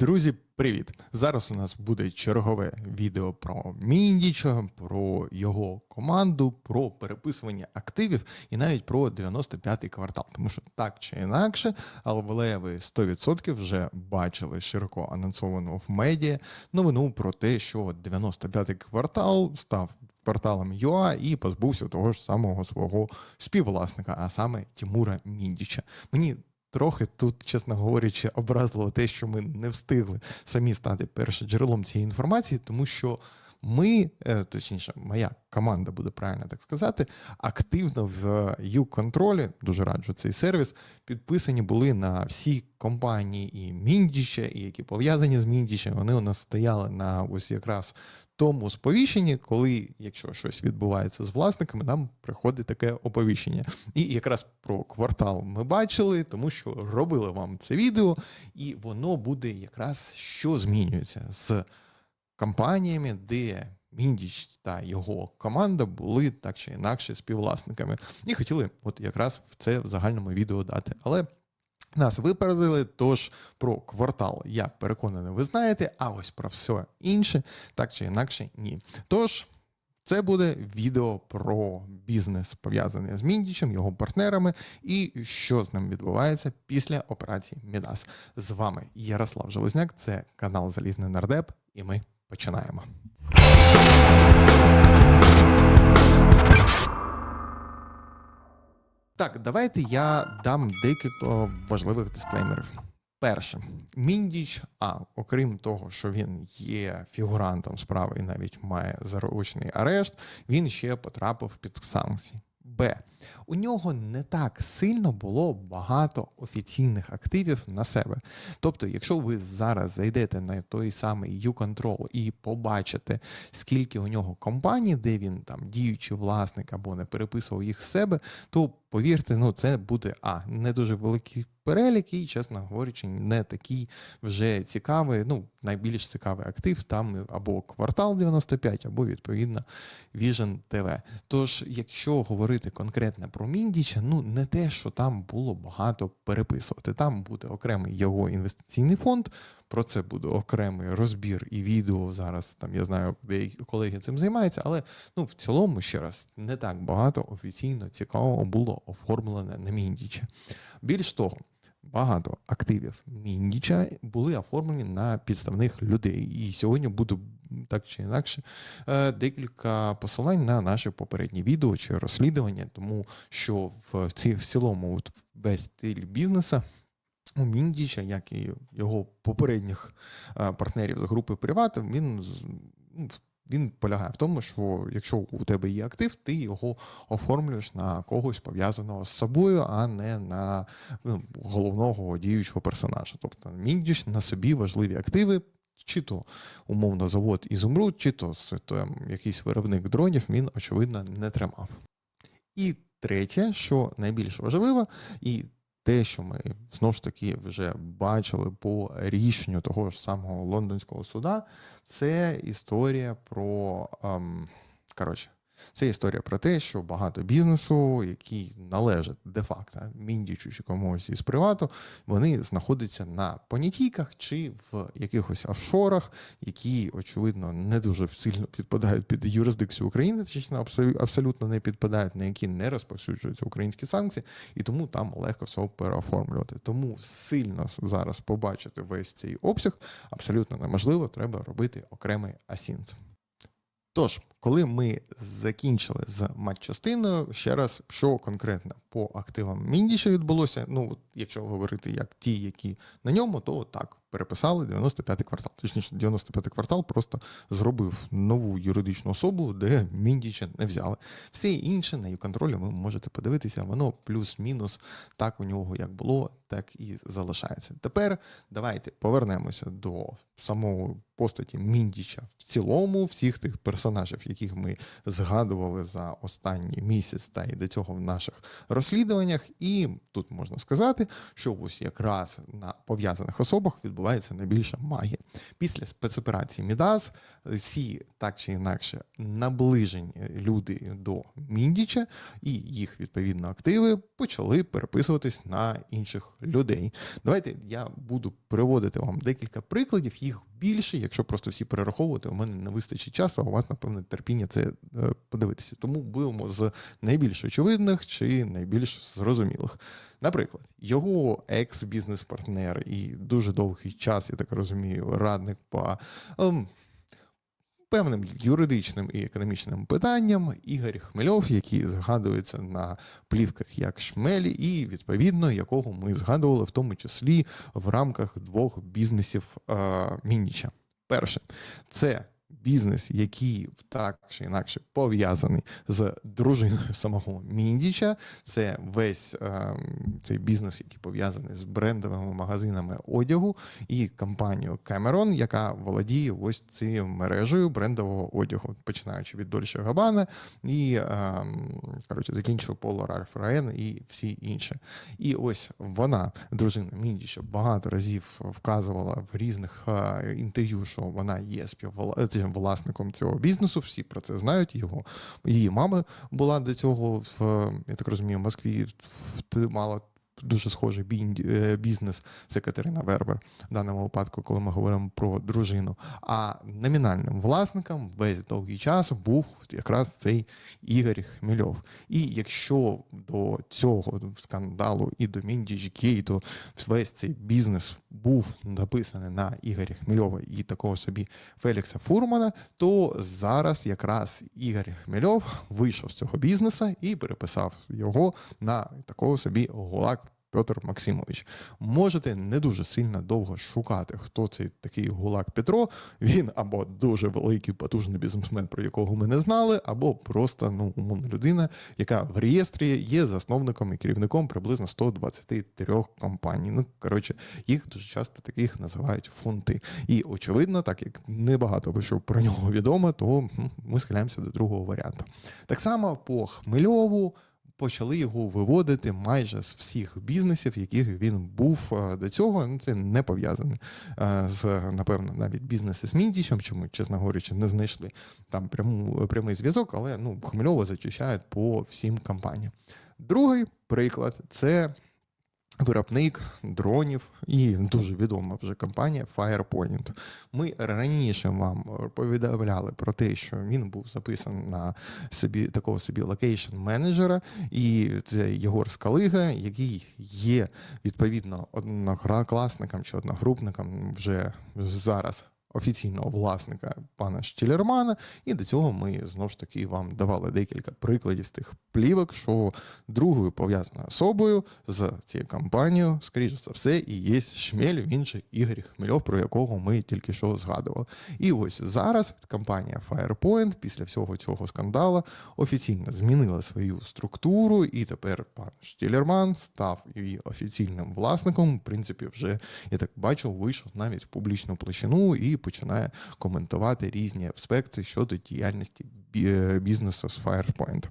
Друзі, привіт! Зараз у нас буде чергове відео про Міндіча, про його команду, про переписування активів і навіть про 95-й квартал. Тому що так чи інакше, але ви 100% вже бачили широко анонсовану в медіа новину про те, що 95-й квартал став кварталом ЮА і позбувся того ж самого свого співвласника, а саме Тімура Міндіча. Мені Трохи тут, чесно говорячи, образливо те, що ми не встигли самі стати першим джерелом цієї інформації, тому що ми, е, точніше, моя команда буде правильно так сказати, активно в U-контролі, дуже раджу цей сервіс, підписані були на всі компанії і Міндіча, і які пов'язані з Міндічем. Вони у нас стояли на ось якраз тому сповіщенні, коли, якщо щось відбувається з власниками, нам приходить таке оповіщення. І якраз про квартал ми бачили, тому що робили вам це відео, і воно буде якраз що змінюється з компаніями, де Міндіч та його команда були так чи інакше співвласниками, і хотіли, от якраз в це в загальному відео дати. Але нас випередили, тож про квартал, я переконаний, ви знаєте, а ось про все інше, так чи інакше, ні. Тож. Це буде відео про бізнес пов'язаний з Міндічем, його партнерами, і що з ним відбувається після операції Мідас. З вами Ярослав Железняк, це канал Залізний Нардеп, і ми починаємо. Так, давайте я дам декілька важливих дисклеймерів. Перше, Міндіч, а окрім того, що він є фігурантом справи і навіть має заручний арешт, він ще потрапив під санкції. Б. У нього не так сильно було багато офіційних активів на себе. Тобто, якщо ви зараз зайдете на той самий U-Control і побачите, скільки у нього компаній, де він там діючий власник або не переписував їх з себе, то повірте, ну це буде а не дуже великий перелік, і, чесно говорячи, не такий вже цікавий. Ну, найбільш цікавий актив там або квартал 95, або відповідно Vision TV. Тож, якщо говорити конкретно про Міндіча, ну не те, що там було багато переписувати. Там буде окремий його інвестиційний фонд. Про це буде окремий розбір і відео. Зараз там я знаю, деякі колеги цим займаються, але ну в цілому ще раз не так багато офіційно цікавого було оформлене на Міндіча. Більш того. Багато активів Міндіча були оформлені на підставних людей. І сьогодні буду так чи інакше е, декілька посилань на наше попереднє відео чи розслідування, тому що в ці в цілому весь стиль бізнесу у Міндіча, як і його попередніх е, партнерів з групи Приват, він ну, він полягає в тому, що якщо у тебе є актив, ти його оформлюєш на когось пов'язаного з собою, а не на ну, головного діючого персонажа. Тобто міндіч на собі важливі активи. Чи то умовно завод Ізумруд, чи то там, якийсь виробник дронів він, очевидно, не тримав. І третє, що найбільш важливо, і те, що ми знову ж таки вже бачили по рішенню того ж самого лондонського суда, це історія про ем, коротше. Це історія про те, що багато бізнесу, які належать де-факто міндічу чи комусь із привату, вони знаходяться на понятійках чи в якихось офшорах, які, очевидно, не дуже сильно підпадають під юрисдикцію України, точно абсолютно не підпадають, на які не розповсюджуються українські санкції, і тому там легко все переоформлювати. Тому сильно зараз побачити весь цей обсяг абсолютно неможливо. Треба робити окремий асінт. Тож, коли ми закінчили з матчастиною, ще раз, що конкретно по активам Міндіша відбулося, ну, якщо говорити як ті, які на ньому, то так, переписали 95-й квартал. Точніше, 95-й квартал просто зробив нову юридичну особу, де Міндіча не взяли. Все інше на її контролі ви можете подивитися, воно плюс-мінус так у нього як було, так і залишається. Тепер давайте повернемося до самого постаті Міндіча в цілому, всіх тих персонажів, яких ми згадували за останній місяць та й до цього в наших розслідуваннях. І тут можна сказати, що ось якраз на пов'язаних особах відбувається найбільша магія. Після спецоперації Мідас всі так чи інакше наближені люди до Міндіча і їх відповідно активи почали переписуватись на інших людей. Давайте я буду приводити вам декілька прикладів, їх більше. Якщо просто всі перераховувати, у мене не вистачить часу, а у вас, напевне, терпіння це е, подивитися. Тому будемо з найбільш очевидних чи найбільш зрозумілих. Наприклад, його екс-бізнес-партнер і дуже довгий час, я так розумію, радник по певним юридичним і економічним питанням Ігор Хмельов, який згадується на плівках як Шмелі, і відповідно якого ми згадували в тому числі в рамках двох бізнесів е, Мінніча. Перше, це бізнес, який так чи інакше пов'язаний з дружиною самого Міндіча. Це весь е, цей бізнес, який пов'язаний з брендовими магазинами одягу і компанією Cameron, яка володіє ось цією мережею брендового одягу, починаючи від Dolce Gabbana і е, коротше, закінчує Поло Ральф Раен і всі інші. І ось вона, дружина Міндіча, багато разів вказувала в різних е, інтерв'ю, що вона є співвласником власником цього бізнесу. Всі про це знають. Його її мама була до цього в я так розумію, в Москві мала. Дуже схожий е, бізнес це Катерина Вербер в даному випадку, коли ми говоримо про дружину. А номінальним власником весь довгий час був якраз цей Ігор Хмельов. І якщо до цього скандалу і до Міндіч-Гейту весь цей бізнес був написаний на Ігоря Хмельова і такого собі Фелікса Фурмана, то зараз якраз Ігор Хмельов вийшов з цього бізнесу і переписав його на такого собі гулак. Петр Максимович, можете не дуже сильно довго шукати, хто цей такий гулак Петро. Він або дуже великий потужний бізнесмен, про якого ми не знали, або просто ну умовна людина, яка в реєстрі є засновником і керівником приблизно 123 компаній. Ну коротше, їх дуже часто таких називають фунти. І очевидно, так як небагато що про нього відомо, то ми схиляємося до другого варіанту. Так само по Хмельову. Почали його виводити майже з всіх бізнесів, яких він був е, до цього. Ну, це не пов'язане е, з, напевно, навіть бізнеси з Міндічем, чому, чесно говорячи, не знайшли там пряму, прямий зв'язок, але ну, Хмельова зачищають по всім компаніям. Другий приклад це виробник дронів і дуже відома вже компанія Firepoint. Ми раніше вам повідомляли про те, що він був записаний на собі такого собі локейшн менеджера, і це Єгор Скалига, який є відповідно однокласником чи одногрупником вже зараз. Офіційного власника пана Штілермана, і до цього ми знову ж таки вам давали декілька прикладів з тих плівок, що другою пов'язаною особою з цією компанією, скоріше за все, і є Шмель, він же Ігор Хмельов, про якого ми тільки що згадували. І ось зараз компанія Firepoint після всього цього скандалу офіційно змінила свою структуру, і тепер пан Штілерман став її офіційним власником. В принципі, вже я так бачу, вийшов навіть в публічну площину і починає коментувати різні аспекти щодо діяльності е, бізнесу з Firepoint.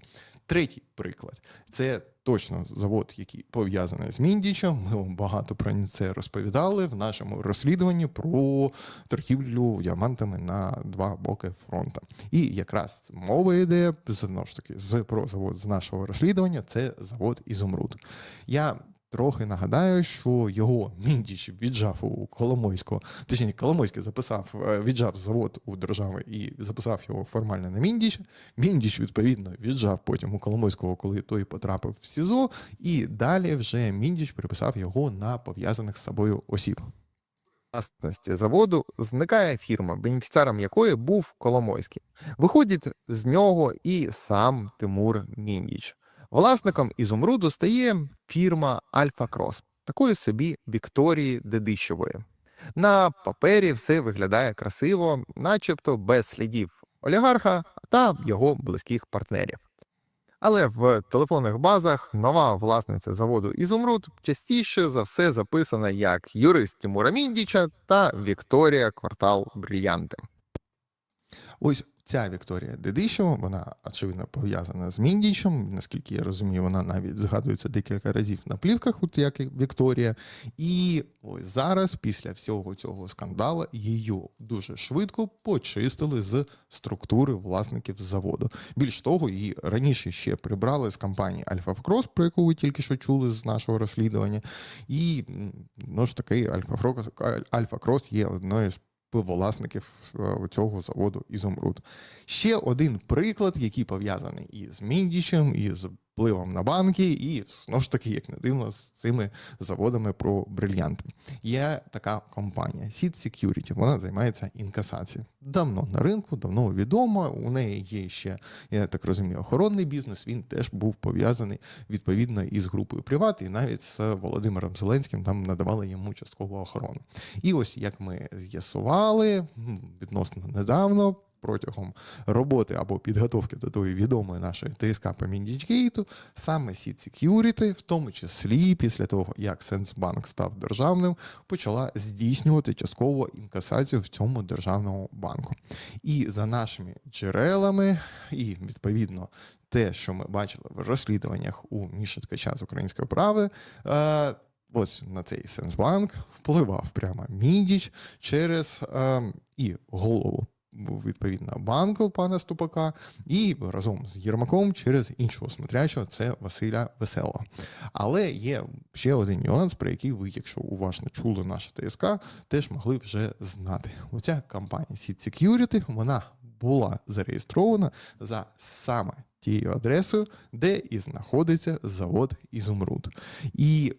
Третій приклад це точно завод, який пов'язаний з Міндічем. Ми вам багато про це розповідали в нашому розслідуванні про торгівлю діамантами на два боки фронту. І якраз мова йде знову ж таки з про завод з нашого розслідування. Це завод Ізумруд. Я Трохи нагадаю, що його Міндіч віджав у Коломойського, точніше, Коломойський записав, е, віджав завод у держави і записав його формально на Міндіч. Міндіч, відповідно, віджав потім у Коломойського, коли той потрапив в СІЗО, і далі вже Міндіч переписав його на пов'язаних з собою осіб. власності заводу зникає фірма, бенефіціаром якої був Коломойський. Виходить з нього і сам Тимур Міндіч. Власником ізумруду стає фірма Альфа Крос, такої собі Вікторії Дедищевої. На папері все виглядає красиво, начебто без слідів олігарха та його близьких партнерів. Але в телефонних базах нова власниця заводу Ізумруд частіше за все записана як юрист Тимура Міндіча та Вікторія Квартал Брильянти. Ось Ця Вікторія Дедищева, вона очевидно пов'язана з Міндічем. Наскільки я розумію, вона навіть згадується декілька разів на плівках, от як Вікторія. І ось зараз, після всього цього скандалу, її дуже швидко почистили з структури власників заводу. Більш того, її раніше ще прибрали з компанії Альфа Крос, про яку ви тільки що чули з нашого розслідування. І ну ж таки, Альфа Крос є одною з співвласників е, цього заводу Ізумруд. Ще один приклад, який пов'язаний і з Міндічем, і з впливом на банки, і знову ж таки, як не дивно, з цими заводами про брильянти. Є така компанія Seed Security, вона займається інкасацією. Давно на ринку, давно відомо. У неї є ще, я так розумію, охоронний бізнес. Він теж був пов'язаний відповідно із групою Приват, і навіть з Володимиром Зеленським там надавали йому часткову охорону. І ось як ми з'ясували відносно недавно. Протягом роботи або підготовки до тої відомої нашої ТСК по Міндічгейту, саме Seed Security, в тому числі після того, як Сенсбанк став державним, почала здійснювати частково інкасацію в цьому державному банку. І за нашими джерелами, і відповідно те, що ми бачили в розслідуваннях у Міші Ткача з української правди. Е, Ось на цей Сенсбанк впливав прямо Міндіч через е, і голову відповідно банку пана Ступака, і разом з Єрмаком через іншого смотрячого це Василя Веселого. Але є ще один нюанс, про який ви, якщо уважно чули наше ТСК, теж могли вже знати. Оця компанія Seed Security, вона була зареєстрована за саме тією адресою, де і знаходиться завод Ізумруд. І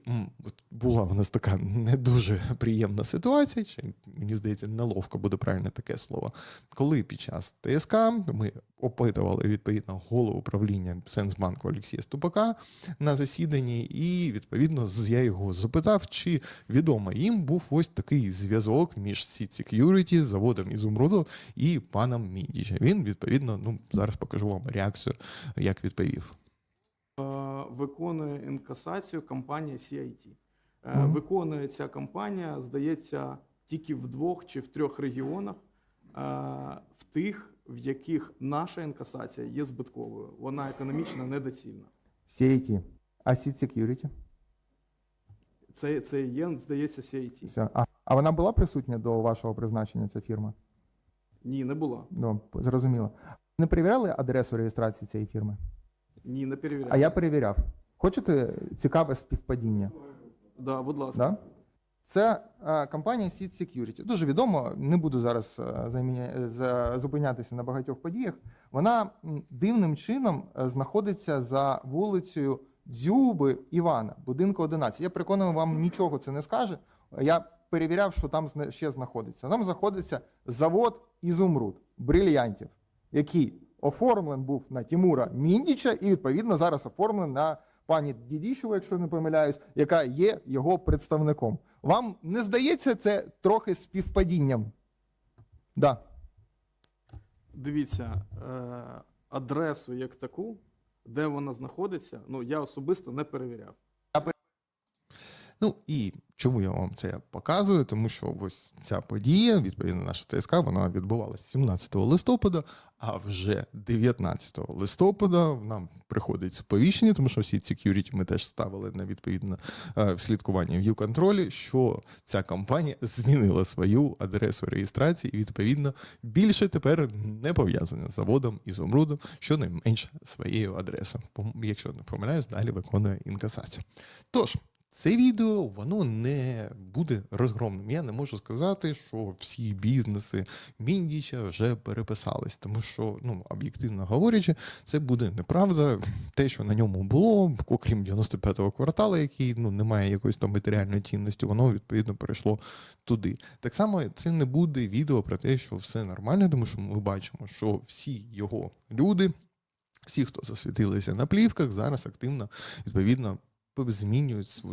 була у нас така не дуже приємна ситуація, чи мені здається, неловко буде правильне таке слово. Коли під час ТСК ми опитували відповідно голову управління Сенсбанку Олексія Ступака на засіданні, і відповідно я його запитав, чи відомо їм був ось такий зв'язок між Seed Security, заводом Ізумруду і паном Міндічем. Він відповідно, ну зараз покажу вам реакцію, як відповів. Е, виконує інкасацію компанія CIT. Е, Виконує ця компанія, здається, тільки в двох чи в трьох регіонах, е, в тих, в яких наша інкасація є збитковою. Вона економічно недоцільна. CIT. А Seed Security? Це, це є, здається, CIT. Все. А, а вона була присутня до вашого призначення, ця фірма? Ні, не була. Ну, зрозуміло. Не перевіряли адресу реєстрації цієї фірми? Ні, не перевіряю. А я перевіряв. Хочете цікаве співпадіння? Да, будь ласка. Да? Це е, компанія Seed Security. Дуже відомо, не буду зараз е, заміня- за- зупинятися на багатьох подіях. Вона дивним чином е, знаходиться за вулицею Дзюби Івана, будинку 11. Я переконаний, вам нічого це не скаже. Я перевіряв, що там ще знаходиться. Там знаходиться завод Ізумруд брильянтів, який оформлений був на Тимура Міндіча і відповідно зараз оформлений на пані Дідішеву, якщо не помиляюсь, яка є його представником. Вам не здається це трохи співпадінням? Да. Дивіться, е, адресу як таку, де вона знаходиться, ну я особисто не перевіряв. Ну і чому я вам це показую? Тому що ось ця подія, відповідно, наша ТСК, вона відбувалася 17 листопада, а вже 19 листопада нам приходить сповіщення, тому що всі security ми теж ставили на відповідне слідкування в контролі що ця компанія змінила свою адресу реєстрації і відповідно більше тепер не пов'язана з заводом Ізумрудом, що найменше своєю адресою. Якщо не помиляюсь, далі виконує інкасацію. Тож. Це відео воно не буде розгромним. Я не можу сказати, що всі бізнеси Міндіча вже переписались, тому що, ну об'єктивно говорячи, це буде неправда. Те, що на ньому було, окрім 95-го кварталу, який ну не має якоїсь там матеріальної цінності, воно відповідно перейшло туди. Так само це не буде відео про те, що все нормально, тому що ми бачимо, що всі його люди. Всі, хто засвітилися на плівках, зараз активно відповідно змінюють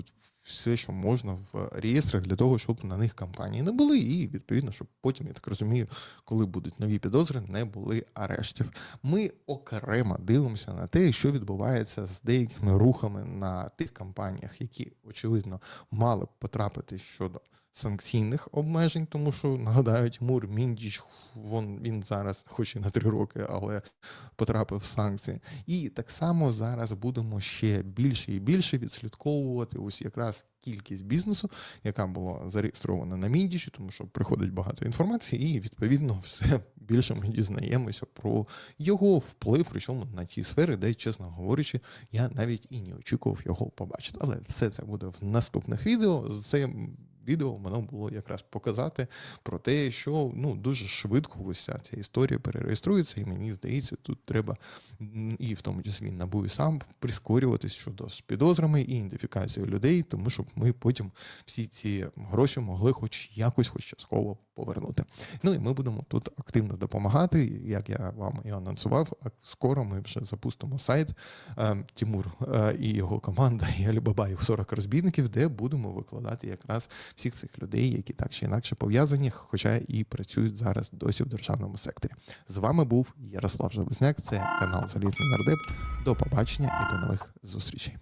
все, що можна в реєстрах для того, щоб на них кампанії не були, і відповідно, щоб потім, я так розумію, коли будуть нові підозри, не були арештів. Ми окремо дивимося на те, що відбувається з деякими рухами на тих кампаніях, які очевидно мали б потрапити щодо санкційних обмежень, тому що нагадаю, Тимур Міндіч, він, він зараз, хоч і на три роки, але потрапив в санкції. І так само зараз будемо ще більше і більше відслідковувати ось якраз кількість бізнесу, яка була зареєстрована на Міндічі, тому що приходить багато інформації, і відповідно все більше ми дізнаємося про його вплив, причому на ті сфери, де, чесно говорячи, я навіть і не очікував його побачити. Але все це буде в наступних відео. Це відео воно було якраз показати про те, що ну дуже швидко ось ця історія перереєструється, і мені здається, тут треба і в тому числі НАБУ і сам прискорюватись щодо з підозрами і ідентифікацією людей, тому щоб ми потім всі ці гроші могли хоч якось, хоч частково повернути. Ну і ми будемо тут активно допомагати. Як я вам і анонсував, скоро ми вже запустимо сайт е, Тимур е, і його команда, і Алібаба, і 40 розбійників, де будемо викладати якраз всіх цих людей, які так чи інакше пов'язані, хоча і працюють зараз досі в державному секторі. З вами був Ярослав Железняк. Це канал Залізний Нардеп. До побачення і до нових зустрічей.